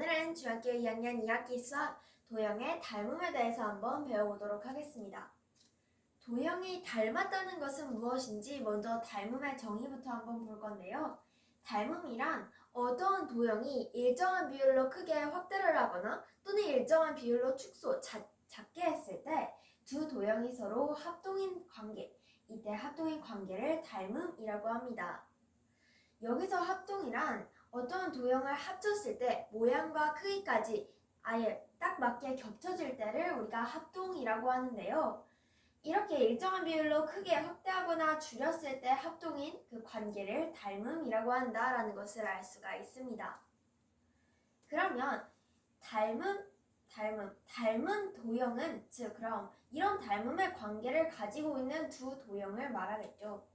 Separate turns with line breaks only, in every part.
오늘은 중학교 2학년 2학기 수학 도형의 닮음에 대해서 한번 배워보도록 하겠습니다. 도형이 닮았다는 것은 무엇인지 먼저 닮음의 정의부터 한번 볼 건데요. 닮음이란 어떠한 도형이 일정한 비율로 크게 확대를 하거나 또는 일정한 비율로 축소, 자- 작게 했을 때 두 도형이 서로 합동인 관계, 이때 합동인 관계를 닮음이라고 합니다. 여기서 합동이란 어떠한 도형을 합쳤을 때 모양과 크기까지 아예 딱 맞게 겹쳐질 때를 우리가 합동이라고 하는데요. 이렇게 일정한 비율로 크게 확대하거나 줄였을 때 합동인 그 관계를 닮음이라고 한다라는 것을 알 수가 있습니다. 그러면 닮음, 닮음, 닮은 도형은 즉 그럼 이런 닮음의 관계를 가지고 있는 두 도형을 말하겠죠.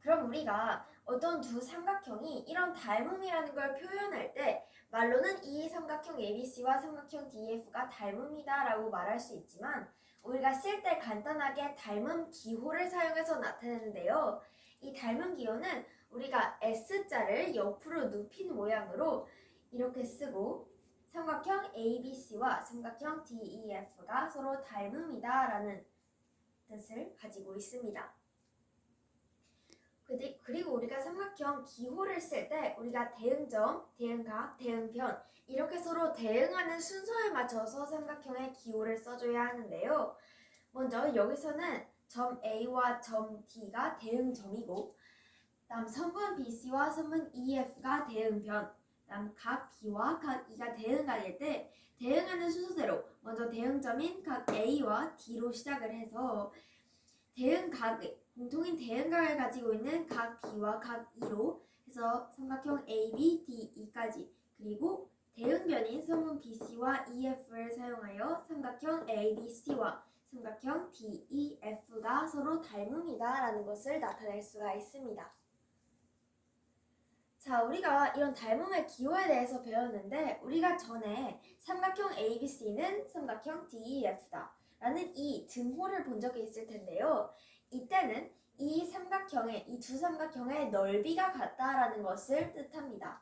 그럼 우리가 어떤 두 삼각형이 이런 닮음이라는 걸 표현할 때 말로는 이 삼각형 ABC와 삼각형 DF가 닮음이다라고 말할 수 있지만 우리가 쓸 때 간단하게 닮음 기호를 사용해서 나타내는데요. 이 닮음 기호는 우리가 S자를 옆으로 눕힌 모양으로 이렇게 쓰고 삼각형 ABC와 삼각형 DEF가 서로 닮음이다라는 뜻을 가지고 있습니다. 그리고 우리가 삼각형 기호를 쓸 때 우리가 대응점, 대응각, 대응변 이렇게 서로 대응하는 순서에 맞춰서 삼각형의 기호를 써줘야 하는데요. 먼저 여기서는 점 A와 점 D가 대응점이고 다음 선분 BC와 선분 EF가 대응변 다음 각 B와 각 E가 대응각일 때 대응하는 순서대로 먼저 대응점인 각 A와 D로 시작을 해서 대응각을 공통인 대응각을 가지고 있는 각 B와 각 E로 해서 삼각형 AB, DE까지 그리고 대응변인 선분 BC와 EF를 사용하여 삼각형 ABC와 삼각형 DEF가 서로 닮음이다라는 것을 나타낼 수가 있습니다. 자, 우리가 이런 닮음의 기호에 대해서 배웠는데 우리가 전에 삼각형 ABC는 삼각형 DEF다 라는 이 등호를 본 적이 있을 텐데요. 이때는 이 삼각형의 이 두 삼각형의 넓이가 같다라는 것을 뜻합니다.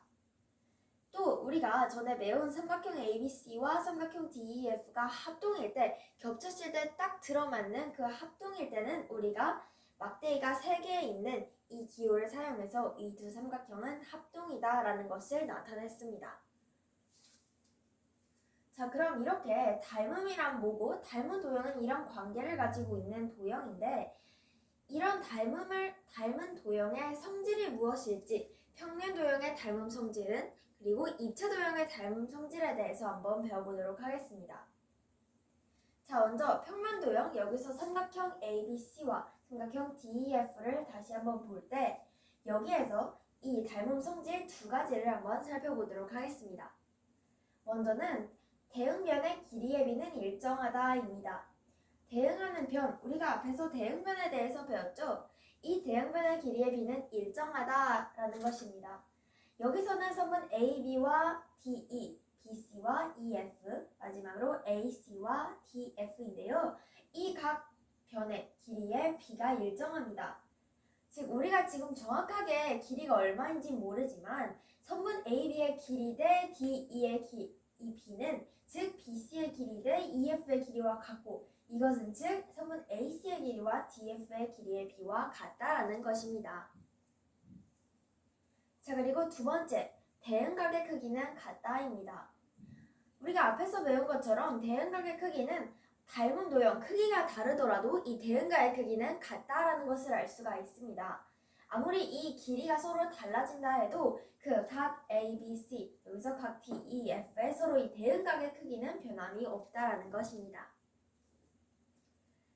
또 우리가 전에 배운 삼각형 ABC와 삼각형 DEF가 합동일 때 겹쳤을 때 딱 들어맞는 그 합동일 때는 우리가 막대기가 세개 있는 이 기호를 사용해서 이 두 삼각형은 합동이다라는 것을 나타냈습니다. 자, 그럼 이렇게 닮음이란 뭐고 닮은 도형은 이런 관계를 가지고 있는 도형인데 이런 닮음을 닮은 도형의 성질이 무엇일지 평면 도형의 닮음 성질은 그리고 입체 도형의 닮음 성질에 대해서 한번 배워보도록 하겠습니다. 자, 먼저 평면 도형 여기서 삼각형 ABC와 삼각형 DEF를 다시 한번 볼 때 여기에서 이 닮음 성질 두 가지를 한번 살펴보도록 하겠습니다. 먼저는 대응변의 길이의 비는 일정하다입니다. 대응하는 변, 우리가 앞에서 대응변에 대해서 배웠죠? 이 대응변의 길이의 비는 일정하다라는 것입니다. 여기서는 선분 AB와 DE, BC와 EF, 마지막으로 AC와 DF인데요. 이 각 변의 길이의 비가 일정합니다. 즉 우리가 지금 정확하게 길이가 얼마인지 모르지만 선분 AB의 길이 대 DE의 기, 이 B는 즉 BC의 길이 대 EF의 길이와 같고 이것은 즉 선분 AC의 길이와 DF의 길이의 비와 같다라는 것입니다. 자 그리고 두 번째 대응각의 크기는 같다입니다. 우리가 앞에서 배운 것처럼 대응각의 크기는 닮은 도형 크기가 다르더라도 이 대응각의 크기는 같다라는 것을 알 수가 있습니다. 아무리 이 길이가 서로 달라진다 해도 그 각 A, B, C 여기서 각 D, E, F의 서로 이 대응각의 크기는 변함이 없다라는 것입니다.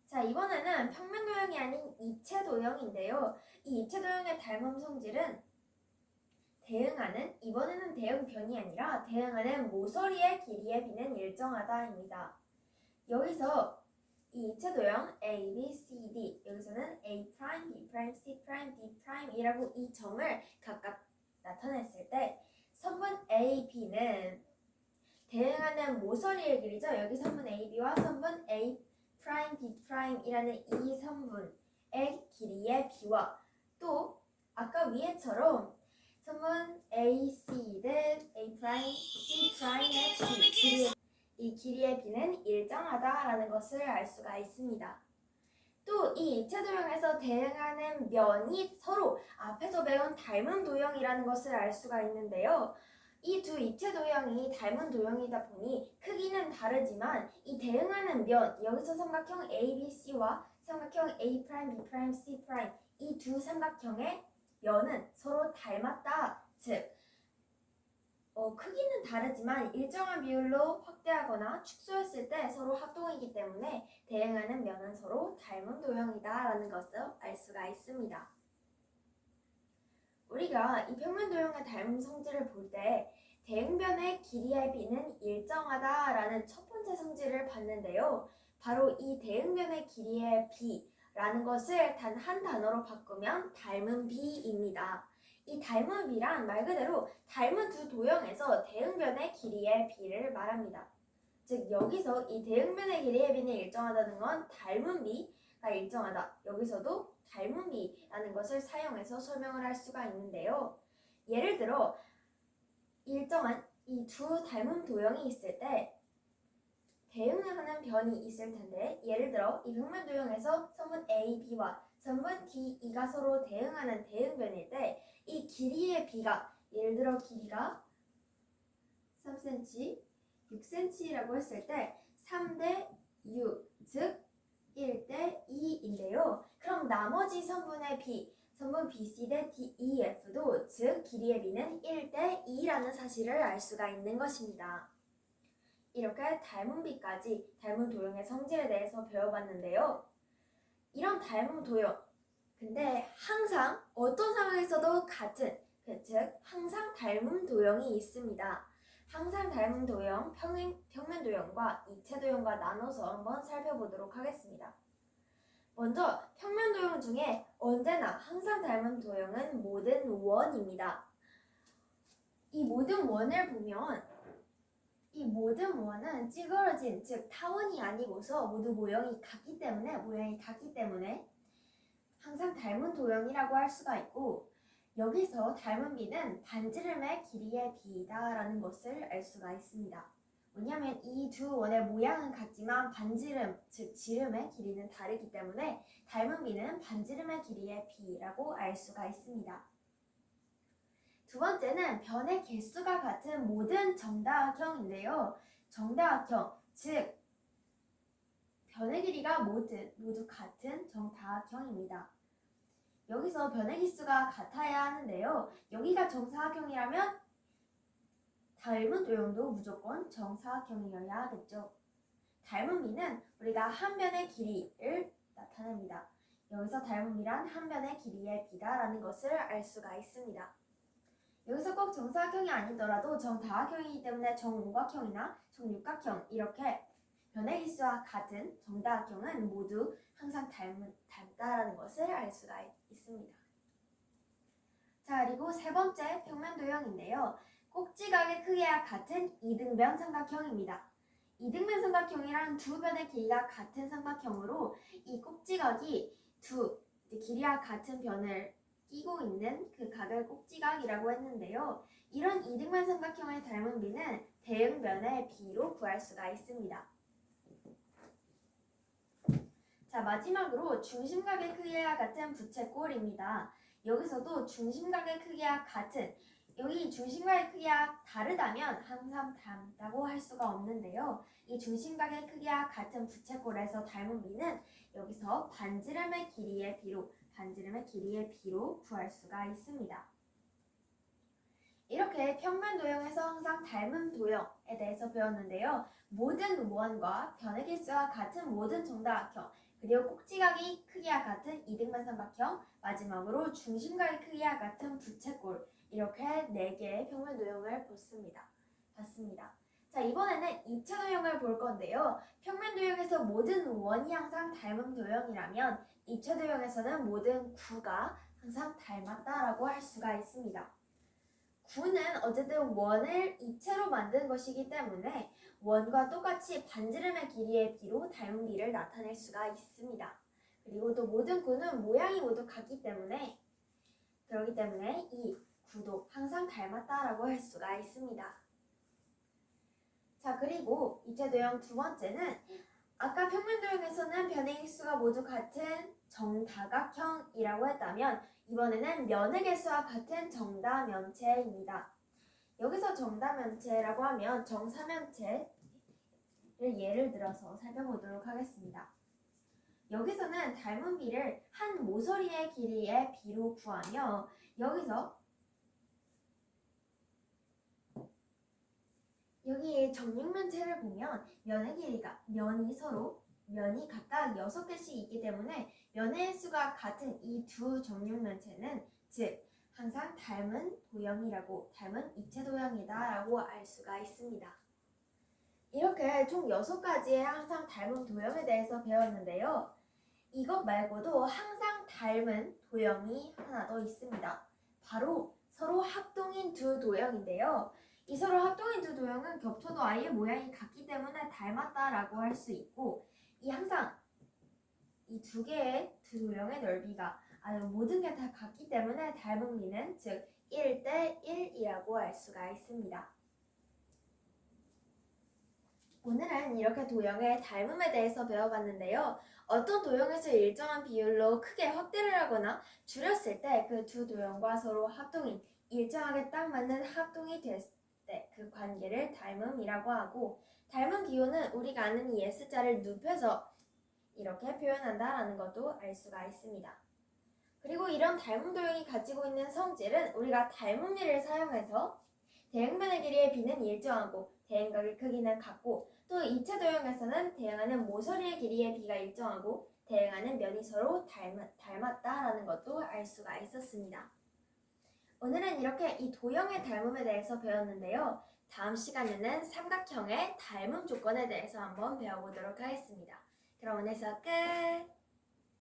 자 이번에는 평면 도형이 아닌 입체 도형인데요. 이 입체 도형의 닮음 성질은 대응하는 이번에는 대응변이 아니라 대응하는 모서리의 길이의 비는 일정하다입니다. 여기서 이 입체 도형 A, B, C, D 여기서는 A 프라임, B 프라임, C 프라임, D 프라임이라고 이 점을 각각 나타냈을 때 선분 A, B는 대응하는 모서리의 길이죠. 여기 선분 A, B와 선분 A 프라임, B 프라임이라는 이 선분의 길이의 비와 또 아까 위에처럼 선분 AC 대 A 프라임 C 프라임의 B 길이의 이 길이의 B는 일정하다라는 것을 알 수가 있습니다. 또이 이체 도형에서 대응하는 면이 서로 앞에서 배운 닮은 도형이라는 것을 알 수가 있는데요. 이두 이체 도형이 닮은 도형이다 보니 크기는 다르지만 이 대응하는 면 여기서 삼각형 ABC와 삼각형 A 프라임, B 프라임, C 프라임 이 두 삼각형의 면은 서로 닮았다. 즉 어, 크기는 다르지만 일정한 비율로 확대하거나 축소했을 때 서로 합동이기 때문에 대응하는 면은 서로 닮은 도형이다라는 것을 알 수가 있습니다. 우리가 이 평면 도형의 닮은 성질을 볼 때 대응변의 길이의 b는 일정하다라는 첫 번째 성질을 봤는데요. 바로 이 대응변의 길이의 b라는 것을 단 한 단어로 바꾸면 닮은 b입니다. 이 닮은 b란 말 그대로 닮은 두 도형에서 대응변의 길이의 b를 말합니다. 즉 여기서 이 대응변의 길이의 b는 일정하다는 건 닮은 b가 일정하다. 여기서도 닮은 b라는 것을 사용해서 설명을 할 수가 있는데요. 예를 들어 일정한 이 두 닮은 도형이 있을 때 대응을 하는 변이 있을 텐데 예를 들어 이 평면 도형에서 선분 A, B와 선분 D, E가 서로 대응하는 대응변일 때 이 길이의 B가 예를 들어 길이가 3cm, 6cm라고 했을 때 3대 6, 즉 1대 2인데요. 그럼 나머지 선분의 B, 선분 BC 대 D, E, F도 즉 길이의 B는 1대 2라는 사실을 알 수가 있는 것입니다. 이렇게 닮은 B까지 닮은 도형의 성질에 대해서 배워봤는데요. 이런 닮은 도형, 근데 항상 어떤 상황에서도 같은, 그즉 항상 닮은 도형이 있습니다. 항상 닮은 도형, 평행, 평면 도형과 이체 도형과 나눠서 한번 살펴보도록 하겠습니다. 먼저 평면 도형 중에 언제나 항상 닮은 도형은 모든 원입니다. 이 모든 원을 보면 이 모든 원은 찌그러진 즉 타원이 아니고서 모두 모형이 같기 때문에 모양이 같기 때문에 항상 닮은 도형이라고 할 수가 있고 여기서 닮은 비는 반지름의 길이의 비다라는 것을 알 수가 있습니다. 왜냐하면 이 두 원의 모양은 같지만 반지름, 즉 지름의 길이는 다르기 때문에 닮은 비는 반지름의 길이의 비라고 알 수가 있습니다. 두 번째는 변의 개수가 같은 모든 정다각형인데요. 정다각형, 즉 변의 길이가 모두, 모두 같은 정다각형입니다. 여기서 변의 기수가 같아야 하는데요. 여기가 정사각형이라면 닮은 도형도 무조건 정사각형이어야 하겠죠. 닮은 비는 우리가 한 변의 길이를 나타냅니다. 여기서 닮은 비란 한 변의 길이의 비다라는 것을 알 수가 있습니다. 여기서 꼭 정사각형이 아니더라도 정다각형이기 때문에 정오각형이나 정육각형 이렇게 변의 기수와 같은 정다각형은 모두 항상 닮은, 닮다라는 것을 알 수가 있습니다. 자 그리고 세 번째 평면 도형인데요. 꼭지각의 크기와 같은 이등변 삼각형입니다. 이등변 삼각형이란 두 변의 길이가 같은 삼각형으로 이 꼭지각이 두 길이와 같은 변을 끼고 있는 그 각을 꼭지각이라고 했는데요. 이런 이등변 삼각형의 닮은 비는 대응변의 비로 구할 수가 있습니다. 자 마지막으로 중심각의 크기와 같은 부채꼴입니다. 여기서도 중심각의 크기와 같은 여기 중심각의 크기가 다르다면 항상 닮다고 할 수가 없는데요. 이 중심각의 크기와 같은 부채꼴에서 닮은 비는 여기서 반지름의 길이의 비로 반지름의 길이의 비로 구할 수가 있습니다. 이렇게 평면 도형에서 항상 닮은 도형에 대해서 배웠는데요. 모든 원과 변의 개수와 같은 모든 정다각형 그리고 꼭지각이 크기와 같은 이등변 삼각형 마지막으로 중심각의 크기와 같은 부채꼴 이렇게 네 개의 평면 도형을 봤습니다. 봤습니다. 자 이번에는 2차 도형을 볼 건데요. 평면 도형에서 모든 원이 항상 닮은 도형이라면 2차 도형에서는 모든 구가 항상 닮았다라고 할 수가 있습니다. 구는 어쨌든 원을 입체로 만든 것이기 때문에 원과 똑같이 반지름의 길이의 비로 닮은 비를 나타낼 수가 있습니다. 그리고 또 모든 구는 모양이 모두 같기 때문에 그렇기 때문에 이 구도, 항상 닮았다라고 할 수가 있습니다. 자, 그리고 이체 도형 두 번째는 아까 평면 도형에서는 변의 개수가 모두 같은 정다각형이라고 했다면 이번에는 면의 개수와 같은 정다면체입니다. 여기서 정다면체라고 하면 정사면체를 예를 들어서 살펴보도록 하겠습니다. 여기서는 닮은 비를 한 모서리의 길이의 비로 구하며 여기서 여기 정육면체를 보면 면의 길이가 면이 서로 면이 각각 6개씩 있기 때문에 면의 수가 같은 이 두 정육 면체는 즉 항상 닮은 도형이라고 닮은 입체 도형이다라고 알 수가 있습니다. 이렇게 총 6가지의 항상 닮은 도형에 대해서 배웠는데요. 이것 말고도 항상 닮은 도형이 하나 더 있습니다. 바로 서로 합동인 두 도형인데요. 이 서로 합동인 두 도형은 겹쳐도 아예 모양이 같기 때문에 닮았다라고 할 수 있고 이 항상 이 두 개의 두 도형의 넓이가 아니 모든 게 다 같기 때문에 비는 즉 1대 1이라고 할 수가 있습니다. 오늘은 이렇게 도형의 닮음에 대해서 배워봤는데요. 어떤 도형에서 일정한 비율로 크게 확대를 하거나 줄였을 때 그 두 도형과 서로 합동이 일정하게 딱 맞는 합동이 됐을 때그 관계를 닮음이라고 하고 닮은 기호는 우리가 아는 이 S자를 눕혀서 이렇게 표현한다라는 것도 알 수가 있습니다. 그리고 이런 닮은 도형이 가지고 있는 성질은 우리가 닮음비를 사용해서 대응면의 길이의 비는 일정하고 대응각의 크기는 같고 또 이체 도형에서는 대응하는 모서리의 길이의 비가 일정하고 대응하는 면이 서로 닮았, 닮았다라는 것도 알 수가 있었습니다. 오늘은 이렇게 이 도형의 닮음에 대해서 배웠는데요. 다음 시간에는 삼각형의 닮음 조건에 대해서 한번 배워보도록 하겠습니다. 그럼 오늘 수업 끝!